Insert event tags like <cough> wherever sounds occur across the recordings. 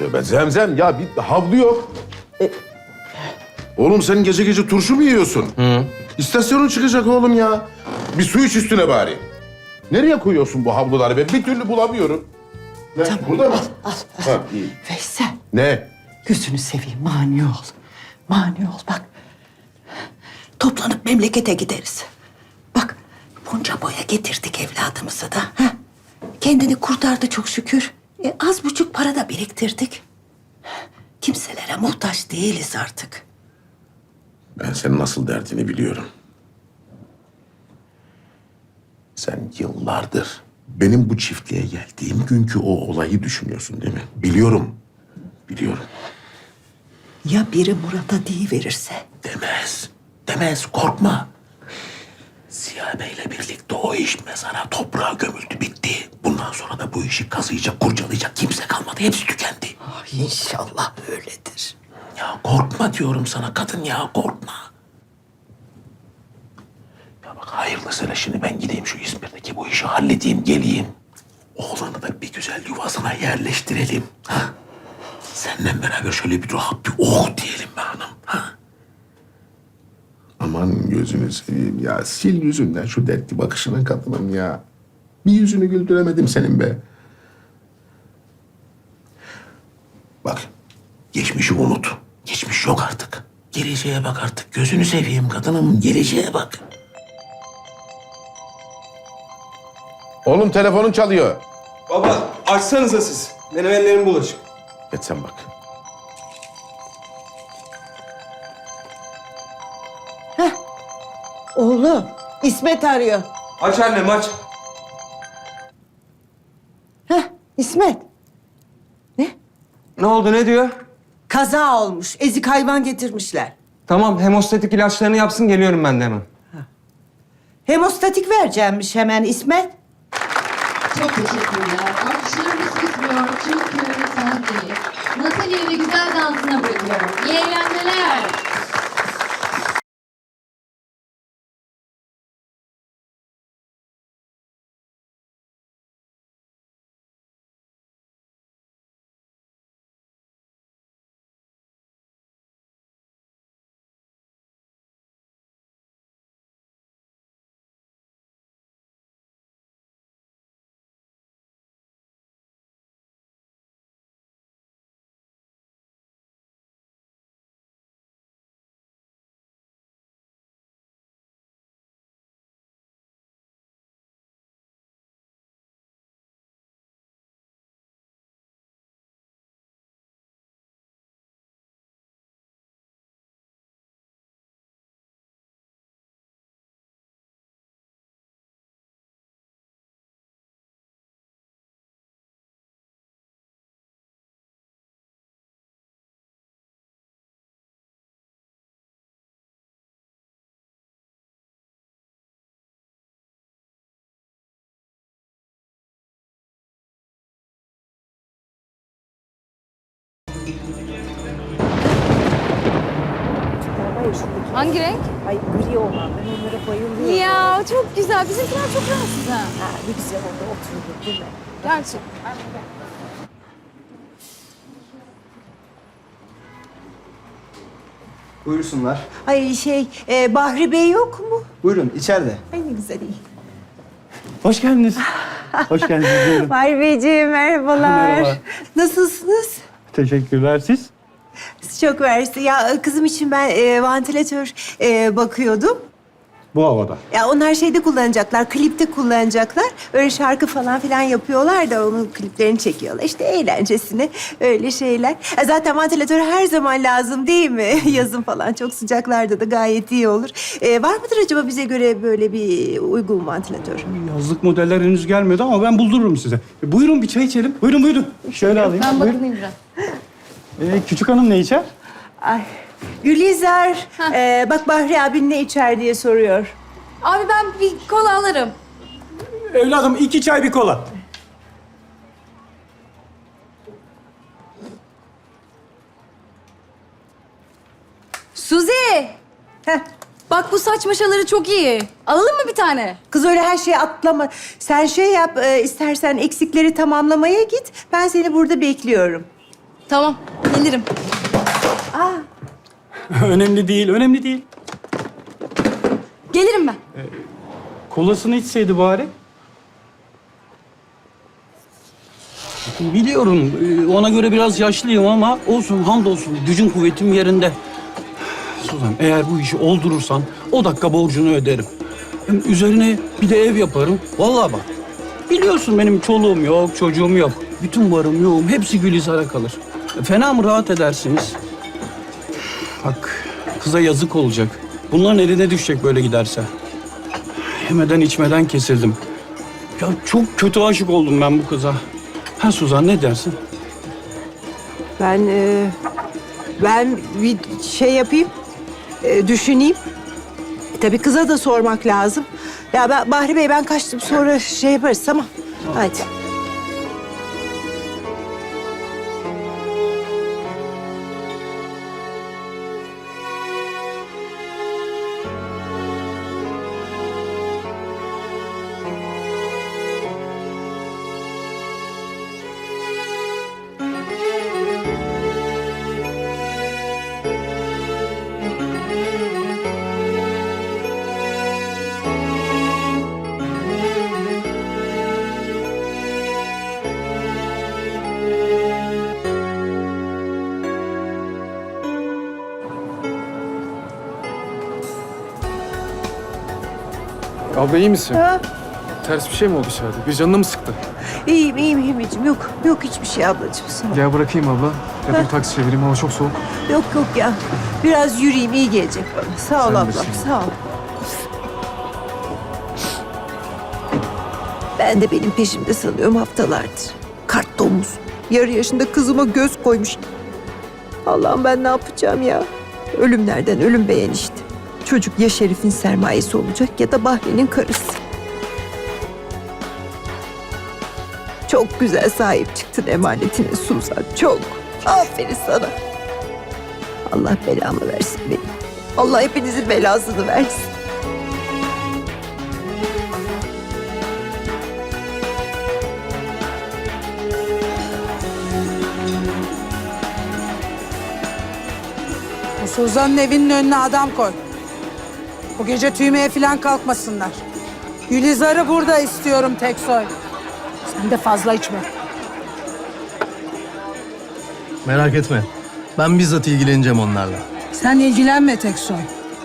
Tövbe zemzem ya bir havlu yok. Oğlum sen gece gece turşu mu yiyorsun? Hı. İstasyonun çıkacak oğlum ya. Bir su iç üstüne bari. Nereye koyuyorsun bu havluları ben bir türlü bulamıyorum. Ne, burada mı? Al, al. Ha, iyi. Veysel, Ne? gözünü seveyim mani ol. Mani ol bak. Toplanıp memlekete gideriz. Bak bunca boya getirdik evladımızı da. Ha? Kendini kurtardı çok şükür. E, az buçuk para da biriktirdik. Kimselere muhtaç değiliz artık. Ben senin nasıl derdini biliyorum. Sen yıllardır benim bu çiftliğe geldiğim günkü o olayı düşünüyorsun değil mi? Biliyorum. Biliyorum. Ya biri Murat'a verirse? Demez. Demez. Korkma. Ziya Bey'le birlikte o iş mezara toprağa gömüldü bitti. Sonra bu işi kazıyacak, kurcalayacak kimse kalmadı. Hepsi tükendi. Ay inşallah öyledir. Ya korkma diyorum sana kadın ya korkma. Ya bak hayırlısıyla şimdi ben gideyim şu İzmir'deki bu işi halledeyim geleyim. Oğlanı da bir güzel yuvasına yerleştirelim. Ha? Seninle beraber şöyle bir rahat bir oh diyelim be hanım. Ha? Aman gözünü seveyim ya. Sil yüzünden şu dertli bakışına kadınım ya. Bir yüzünü güldüremedim senin be. Bak, geçmişi unut. Geçmiş yok artık. Geleceğe bak artık. Gözünü seveyim kadınım. Geleceğe bak. Oğlum telefonun çalıyor. Baba açsanıza siz. Benim ellerim bulaşık. Et sen bak. Oğlum İsmet arıyor. Aç annem aç. Heh İsmet. Ne oldu ne diyor? Kaza olmuş. Ezik hayvan getirmişler. Tamam hemostatik ilaçlarını yapsın geliyorum ben de hemen. Hemostatik vereceğimmiş hemen İsmet. Çok teşekkürler. Alkışlarımız bitmiyor çünkü sahneyi Natalie ve güzel dansına bırakıyorum. İyi eğlenceler. Hangi renk? Ay gri olan ben onlara bayılıyorum. Ya çok güzel. Bizimkiler çok rahatsız ha. Ha, ne güzel orada oturdu değil mi? Gerçek. Buyursunlar. Ay şey e, Bahri Bey yok mu? Buyurun içeride. Ay ne güzel iyi. Hoş geldiniz. Hoş geldiniz. Buyurun. <laughs> Bahri Beyciğim merhabalar. Merhaba. Nasılsınız? Teşekkürler siz. Çok versi. Ya kızım için ben e, vantilatör e, bakıyordum. Bu havada. Ya onlar şeyde kullanacaklar, klipte kullanacaklar. Öyle şarkı falan filan yapıyorlar da onun kliplerini çekiyorlar. İşte eğlencesine öyle şeyler. Ya zaten vantilatör her zaman lazım değil mi? <laughs> Yazın falan çok sıcaklarda da gayet iyi olur. Ee, var mıdır acaba bize göre böyle bir uygun vantilatör? Yazlık modeller henüz gelmedi ama ben buldururum size. E, buyurun bir çay içelim. Buyurun buyurun. Şöyle alayım. Ben Buyurun. bakınayım biraz. Ee, küçük hanım ne içer? Ay. Gülizar, ee, bak Bahri abin ne içer diye soruyor. Abi ben bir kola alırım. Evladım iki çay bir kola. Suzi! Heh. Bak bu saç maşaları çok iyi. Alalım mı bir tane? Kız öyle her şeyi atlama. Sen şey yap, e, istersen eksikleri tamamlamaya git. Ben seni burada bekliyorum. Tamam gelirim. <laughs> önemli değil, önemli değil. Gelirim ben. Kolasını içseydi bari. Biliyorum e, ona göre biraz yaşlıyım ama olsun hamdolsun gücün kuvvetim yerinde. Suzan eğer bu işi oldurursan o dakika borcunu öderim. Hem üzerine bir de ev yaparım. Vallahi bak. Biliyorsun benim çoluğum yok, çocuğum yok. Bütün varım yoğum hepsi Gülizar'a kalır. Fena mı rahat edersiniz? Bak kıza yazık olacak. Bunların eline düşecek böyle giderse. Yemeden içmeden kesildim. Ya çok kötü aşık oldum ben bu kıza. Ha Suzan ne dersin? Ben e, ben bir şey yapayım, e, düşüneyim. E, tabii kıza da sormak lazım. Ya ben Bahri Bey ben kaçtım sonra şey yaparız tamam. Hadi. Abla iyi misin? Ha? Ters bir şey mi oldu içeride? Bir canını mı sıktı? İyiyim iyiyim iyiyim. Yok yok hiçbir şey ablacığım ol. Gel bırakayım abla. Ya bir taksi çevireyim. Hava çok soğuk. Yok yok ya. Biraz yürüyeyim iyi gelecek bana. Sağ ol Sen ablam bilirsin. sağ ol. Ben de benim peşimde sanıyorum haftalardır. Kart domuz. Yarı yaşında kızıma göz koymuş. Allah'ım ben ne yapacağım ya? Ölümlerden ölüm beğen işte. Çocuk ya Şerif'in sermayesi olacak ya da Bahri'nin karısı. Çok güzel sahip çıktın emanetine Suzan. Çok. Aferin sana. Allah belamı versin benim. Allah hepinizin belasını versin. Suzan'ın evinin önüne adam koy. Bu gece tüymeye falan kalkmasınlar. Gülizar'ı burada istiyorum Teksoy. Sen de fazla içme. Merak etme. Ben bizzat ilgileneceğim onlarla. Sen ilgilenme Teksoy.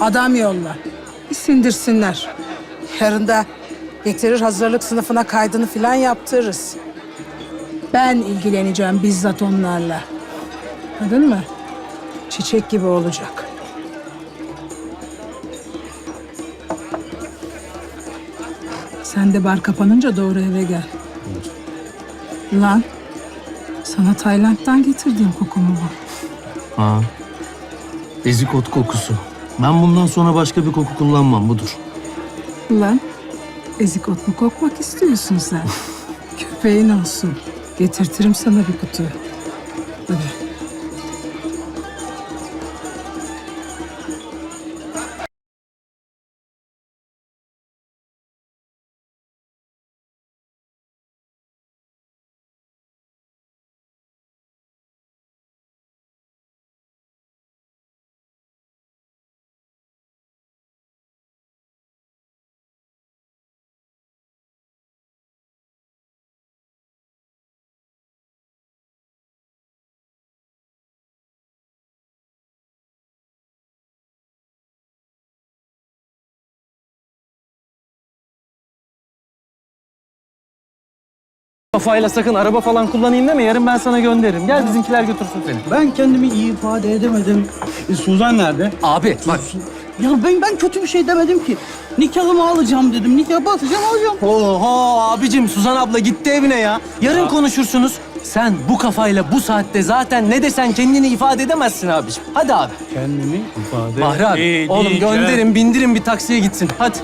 Adam yolla. Bir sindirsinler. Yarın da getirir hazırlık sınıfına kaydını falan yaptırırız. Ben ilgileneceğim bizzat onlarla. Anladın mı? Çiçek gibi olacak. Sen de bar kapanınca doğru eve gel. Lan, sana Tayland'dan getirdiğim kokumu bu. Ha. Ezik ot kokusu. Ben bundan sonra başka bir koku kullanmam budur. Ulan ezik ot mu kokmak istiyorsun sen? <laughs> Köpeğin olsun. Getirtirim sana bir kutu. Kafayla sakın araba falan kullanayım deme. Yarın ben sana gönderirim. Gel bizimkiler götürsün seni. Ben kendimi iyi ifade edemedim. E, Suzan nerede? Abi bak. Ya ben ben kötü bir şey demedim ki. Nikahımı alacağım dedim. Nikah basacağım alacağım. Oho abicim Suzan abla gitti evine ya. Yarın konuşursunuz. Sen bu kafayla bu saatte zaten ne desen kendini ifade edemezsin abicim. Hadi abi. Kendimi ifade Bahri abi. Oğlum gönderin bindirin bir taksiye gitsin. Hadi.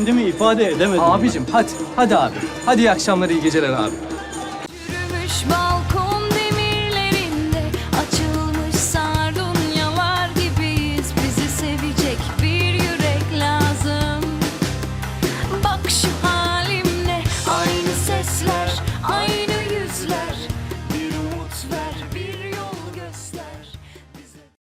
Kendimi ifade edemedim. Abicim hadi. Hadi abi. Hadi iyi akşamlar iyi geceler abi. Yürümüş balkon